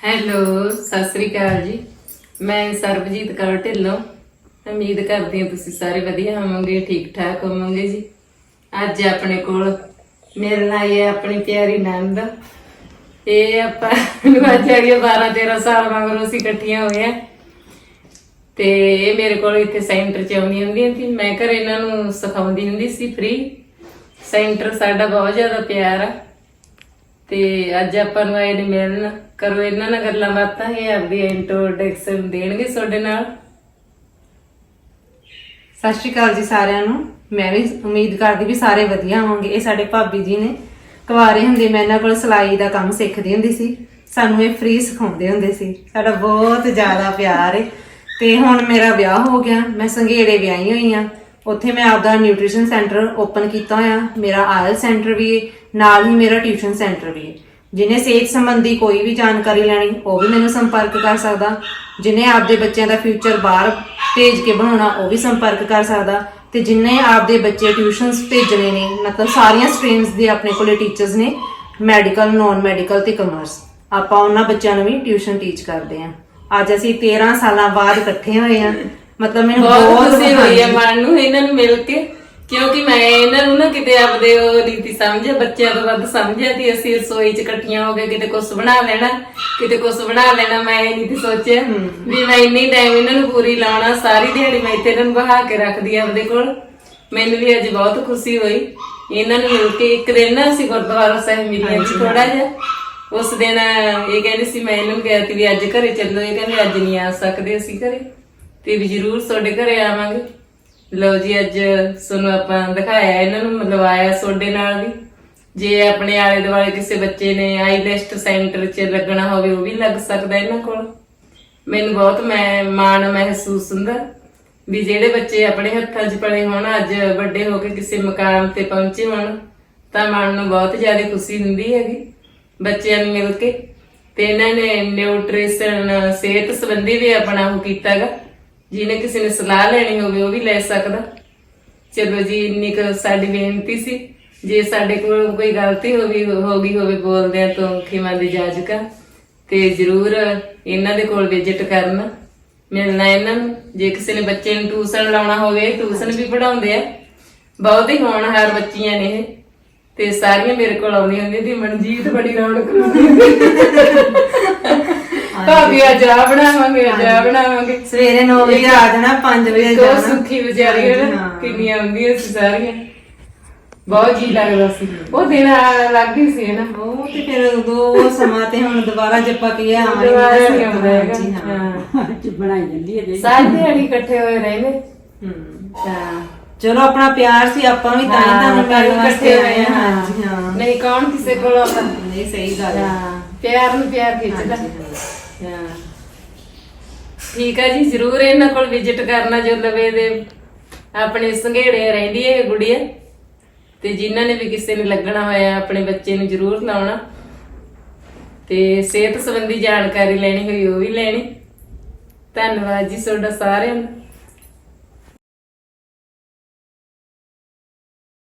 Hello, Sat Sri ਅਕਾਲ ਜੀ। ਮੈਂ ਸਰਬਜੀਤ ਕੌਰ ਢਿੱਲੋਂ। ਉਮੀਦ ਕਰਦੀ ਹਾਂ ਤੁਸੀਂ ਸਾਰੇ ਵਧੀਆ ਹੋਵੋਗੇ ਠੀਕ ਠਾਕ ਹੋਵੋਗੇ ਜੀ। ਅੱਜ ਆਪਣੇ ਕੋਲ ਮਿਲਣ ਆਈ ਹੈ ਆਪਣੀ ਪਿਆਰੀ ਨੰਦ। ਇਹ ਆਪਾਂ ਨੂੰ ਅੱਜ ਆ 12 13 ਸਾਲ ਮਗਰੋਂ ਅਸੀਂ ਇਕੱਠੀਆਂ ਹੋਈਆਂ ਤੇ ਇਹ ਮੇਰੇ ਕੋਲ ਇੱਥੇ ਸੈਂਟਰ ਚ ਆਉਂਦੀਆਂ ਹੁੰਦੀਆਂ ਸੀ। ਮੈਂ ਘਰ ਇਹਨਾਂ ਨੂੰ ਸਿਖਾਉਂਦੀ ਹੁੰਦੀ ਸੀ ਫ੍ਰੀ। ਸੈਂਟਰ ਸਾਡਾ ਬਹੁਤ ਜ਼ਿਆਦਾ ਪਿਆਰ ਆ। ਤੇ ਅੱਜ ਆਪਾਂ ਨੂੰ ਆਏ ਨੇ ਮਿਲਣ। ਕਰੋ ਇਹਨਾਂ ਨਾਲ ਗੱਲਾਂ ਬਾਤਾਂ, ਇਹ ਆਪਦੀ ਇੰਟਰੋਡਕਸ਼ਨ ਦੇਣਗੇ ਤੁਹਾਡੇ ਨਾਲ। ਸਤਿ ਸ਼੍ਰੀ ਅਕਾਲ ਜੀ ਸਾਰਿਆਂ ਨੂੰ। ਮੈਂ ਵੀ ਉਮੀਦ ਕਰਦੀ ਵੀ ਸਾਰੇ ਵਧੀਆ ਹੋਣਗੇ। ਇਹ ਸਾਡੇ ਭਾਬੀ ਜੀ ਨੇ ਕੁਆਰੇ ਹੁੰਦੇ, ਮੈਂ ਇਹਨਾਂ ਕੋਲ ਸਿਲਾਈ ਦਾ ਕੰਮ ਸਿੱਖਦੀ ਹੁੰਦੀ ਸੀ। ਸਾਨੂੰ ਇਹ ਫ੍ਰੀ ਸਿਖਾਉਂਦੇ ਹੁੰਦੇ ਸੀ। ਸਾਡਾ ਬਹੁਤ ਜ਼ਿਆਦਾ ਪਿਆਰ ਹੈ ਤੇ ਹੁਣ ਮੇਰਾ ਵਿਆਹ ਹੋ ਗਿਆ। ਮੈਂ ਸੰਘੇੜੇ ਵਿਆਹੀ ਹੋਈ ਆ। ਉੱਥੇ ਮੈਂ ਆਪਦਾ ਨਿਊਟ੍ਰੀਸ਼ਨ ਸੈਂਟਰ ਓਪਨ ਕੀਤਾ ਹੋਇਆ। ਮੇਰਾ ਆਇਲ ਸੈਂਟਰ ਵੀ ਹੈ, ਨਾਲ ਹੀ ਮੇਰਾ ਟਿਊਸ਼ਨ ਸੈਂਟਰ ਵੀ ਹੈ। ਜਿਹਨੇ ਸਿਹਤ ਸੰਬੰਧੀ ਕੋਈ ਵੀ ਜਾਣਕਾਰੀ ਲੈਣੀ, ਉਹ ਵੀ ਮੈਨੂੰ ਸੰਪਰਕ ਕਰ ਸਕਦਾ। ਜਿਹਨੇ ਆਪਦੇ ਬੱਚਿਆਂ ਦਾ ਫਿਊਚਰ ਬਾਹਰ ਭੇਜ ਕੇ ਬਣਾਉਣਾ, ਉਹ ਵੀ ਸੰਪਰਕ ਕਰ ਸਕਦਾ। ਤੇ ਜਿਨੇ ਆਪਦੇ ਬੱਚੇ ਟਿਊਸ਼ਨਸ ਭੇਜਣੇ ਨੇ, ਮਤਲਬ ਸਾਰੀਆਂ ਸਟਰੀਮਸ ਦੇ ਆਪਣੇ ਕੋਲੇ ਟੀਚਰਸ ਨੇ ਮੈਡੀਕਲ ਨਾਨ ਮੈਡੀਕਲ ਤੇ ਕਮਰਸ ਆਪਾਂ ਉਹਨਾਂ ਬੱਚਿਆਂ ਨੂੰ ਵੀ ਟਿਊਸ਼ਨ ਟੀਚ ਕਰਦੇ ਆਂ ਅੱਜ ਅਸੀਂ 13 ਸਾਲਾਂ ਬਾਅਦ ਇਕੱਠੇ ਹੋਏ ਆਂ ਮਤਲਬ ਮੈਨੂੰ ਬਹੁਤ ਖੁਸ਼ੀ ਹੋਈ ਹੈ ਮਨ ਨੂੰ ਇਹਨਾਂ ਨੂੰ ਮਿਲ ਕੇ ਕਿਉਂਕਿ ਮੈਂ ਇਹਨਾਂ ਨੂੰ ਨਾ ਕਿਤੇ ਆਪਦੇ ਉਹ ਰੀਤੀ ਸਮਝਿਆ ਬੱਚਿਆਂ ਤੋਂ ਵੱਧ ਸਮਝਿਆ ਤੇ ਅਸੀਂ ਰਸੋਈ 'ਚ ਇਕੱਠੀਆਂ ਹੋ ਕੇ ਕਿਤੇ ਕੁਝ ਬਣਾ ਲੈਣਾ ਕਿਤੇ ਕੁਝ ਬਣਾ ਲੈਣਾ ਮੈਂ ਇਹ ਨਹੀਂ ਸੋਚਿਆ ਵੀ ਮੈਂ ਇੰਨੀ ਟਾਈਮ ਇਹਨਾਂ ਨੂੰ ਪੂਰੀ ਲਾਉਣਾ ਸਾਰੀ ਦਿਹਾੜੀ ਮੈਂ ਇੱਥੇ ਇਹਨਾਂ ਨੂੰ ਬਹਾ ਕੇ ਰੱਖਦੀ ਆ ਆਪਦੇ ਕੋਲ। ਮੈਨੂੰ ਵੀ ਅੱਜ ਬਹੁਤ ਖੁਸ਼ੀ ਹੋਈ। ਇਹਨਾਂ ਨੂੰ ਮਿਲ ਕੇ ਇੱਕ ਦਿਨ ਨਾ ਅਸੀਂ ਗੁਰਦੁਆਰਾ ਸਾਹਿਬ ਮਿਲੀਆਂ ਸੀ ਥੋੜਾ ਜਿਹਾ। ਉਸ ਦਿਨ ਇਹ ਕਹਿੰਦੇ ਸੀ ਮੈਂ ਇਹਨੂੰ ਕਿਹਾ ਵੀ ਅੱਜ ਘਰੇ ਚੱਲੋ ਇਹ ਕਹਿੰਦੇ ਅੱਜ ਨਹੀਂ ਆ ਸਕਦੇ ਅਸੀਂ ਘਰੇ। ਤੇ ਵੀ ਜ਼ਰੂਰ ਤੁਹਾਡੇ ਘਰੇ ਆਵਾਂਗੇ। ਲਓ ਜੀ, ਅੱਜ ਤੁਹਾਨੂੰ ਆਪਾਂ ਦਿਖਾਇਆ, ਇਹਨਾਂ ਨੂੰ ਮਤਲਬ ਆਇਆ ਨਾਲ ਵੀ। ਜੇ ਆਪਣੇ ਆਲੇ ਦੁਆਲੇ ਕਿਸੇ ਬੱਚੇ ਨੇ ਆਈਲੈਸਟ ਸੈਂਟਰ 'ਚ ਲੱਗਣਾ ਹੋਵੇ, ਉਹ ਵੀ ਲੱਗ ਸਕਦਾ ਇਹਨਾਂ ਕੋਲ। ਮੈਨੂੰ ਬਹੁਤ ਮੈਂ ਮਾਣ ਮਹਿਸੂਸ ਹੁੰਦਾ ਵੀ ਜਿਹੜੇ ਬੱਚੇ ਆਪਣੇ ਹੱਥਾਂ 'ਚ ਪੜੇ ਹੋਣ, ਅੱਜ ਵੱਡੇ ਹੋ ਕੇ ਕਿਸੇ ਮਕਾਮ ਤੇ ਪਹੁੰਚੇ ਹੋਣ, ਤਾਂ ਮਨ ਨੂੰ ਬਹੁਤ ਜ਼ਿਆਦਾ ਖੁਸ਼ੀ ਹੁੰਦੀ ਹੈਗੀ ਬੱਚਿਆਂ ਨੂੰ ਮਿਲ ਕੇ। ਤੇ ਇਹਨਾਂ ਨੇ ਨਿਊਟ੍ਰੀਸ਼ਨ ਸਿਹਤ ਸੰਬੰਧੀ ਵੀ ਆਪਣਾ ਉਹ ਕੀਤਾਗਾ। ਜਿਹਨੇ ਕਿਸੇ ਨੇ ਸਲਾਹ ਲੈਣੀ ਹੋਵੇ, ਉਹ ਵੀ ਲੈ ਸਕਦਾ। ਚਲੋ ਜੀ, ਇੰਨੀ ਕੁ ਸਾਡੀ ਬੇਨਤੀ ਸੀ। ਜੇ ਸਾਡੇ ਕੋਲ ਕੋਈ ਗਲਤੀ ਹੋ ਗਈ ਹੋ ਗਈ ਹੋਵੇ ਬੋਲਦਿਆਂ ਤੋਂ ਖਿਮਾ ਦੇ ਜਾਜਕਾ, ਤੇ ਜਰੂਰ ਇਹਨਾਂ ਦੇ ਕੋਲ ਵਿਜ਼ਿਟ ਕਰਨਾ। ਮਿਲਣਾ ਇਹਨਾਂ ਨੂੰ। ਜੇ ਕਿਸੇ ਨੇ ਬੱਚੇ ਨੂੰ ਟਿਊਸ਼ਨ ਲਾਉਣਾ ਹੋਵੇ, ਟਿਊਸ਼ਨ ਵੀ ਪੜਾਉਂਦੇ ਆ। ਬਹੁਤ ਹੀ ਹੋਣਹਾਰ ਬੱਚੀਆਂ ਨੇ ਇਹ। ਤੇ ਸਾਰੀਆਂ ਮੇਰੇ ਕੋਲ ਆਉਂਦੀਆਂ ਹੁੰਦੀਆਂ ਤੇ ਮਨਜੀਤ ਬੜੀ ਰੌਣਕ ਲਾਉਂਦੀ ਹੁੰਦੀ ਭਾਬੀ ਅੱਜ ਆ ਬਣਾਵਾਂਗੇ ਅੱਜ ਆ ਬਣਾਵਾਂਗੇ। ਸਵੇਰੇ 9 ਵਜੇ ਆ ਜਾਣਾ 5 ਵਜੇ ਕੋ ਜਾਣਾ। ਸੁੱਖੀ ਵਿਚਾਰੀ ਹੈ ਨਾ ਹਾਂ। ਕਿੰਨੀਆਂ ਹੁੰਦੀਆਂ ਸੀ ਸਾਰੀਆਂ। ਬਹੁਤ ਜੀ ਲੱਗਦਾ ਸੀ। ਉਹ ਦਿਨ ਆ- ਲੱਗ ਗਈ ਸੀ ਨਾ? ਉਹ ਤੇ ਫਿਰ ਉਦੋਂ ਸਮਾਂ ਤੇ ਹੁਣ ਦੁਬਾਰਾ ਜੱਪਾ ਕੀ ਆ ਦੁਬਾਰਾ ਨਹੀਂ ਆਉਂਦਾ ਹੈਗਾ। ਜੀ ਹਾਂ। ਬਣਾਈ ਜਾਂਦੀ ਹੈ ਜੀ ਸਾਰੇ ਦਿਹਾੜੀ ਇਕੱਠੇ ਹੋਏ ਰਹਿੰਦੇ। ਹੂੰ। ਤਾਂ ਚਲੋ ਆਪਣਾ ਪਿਆਰ ਸੀ ਆਪਾਂ ਵੀ ਤਾਂ ਹੀ ਤੁਹਾਨੂੰ ਮਿਲਣ ਵਾਸਤੇ ਆਏ ਹਾਂ। ਹਾਂਜੀ ਹਾਂ। ਨਹੀਂ ਕੌਣ ਕਿਸੇ ਕੋਲ ਆਉਂਦਾ? ਨਹੀਂ ਸਹੀ ਗੱਲ ਹੈ। ਹਾਂ ਪਿਆਰ ਨੂੰ ਪਿਆਰ ਖਿੱਚਦਾ। ਹਾਂ। ਠੀਕ ਹੈ ਜੀ, ਜ਼ਰੂਰ ਇਹਨਾਂ ਕੋਲ ਵਿਜ਼ਿਟ ਕਰਨਾ ਜੋ ਲਵੇ ਦੇ ਆਪਣੇ ਸੰਘੇੜੇ ਰਹਿੰਦੀ ਹੈ ਗੁੜੀਆ। ਤੇ ਜਿਨ੍ਹਾਂ ਨੇ ਵੀ ਕਿਸੇ ਨੇ ਲੱਗਣਾ ਹੋਇਆ, ਆਪਣੇ ਬੱਚੇ ਨੂੰ ਜ਼ਰੂਰ ਲਾਉਣਾ। ਤੇ ਸਿਹਤ ਸੰਬੰਧੀ ਜਾਣਕਾਰੀ ਲੈਣੀ ਹੋਈ ਉਹ ਵੀ ਲੈਣੀ। ਧੰਨਵਾਦ ਜੀ ਤੁਹਾਡਾ ਸਾਰਿਆਂ ਦਾ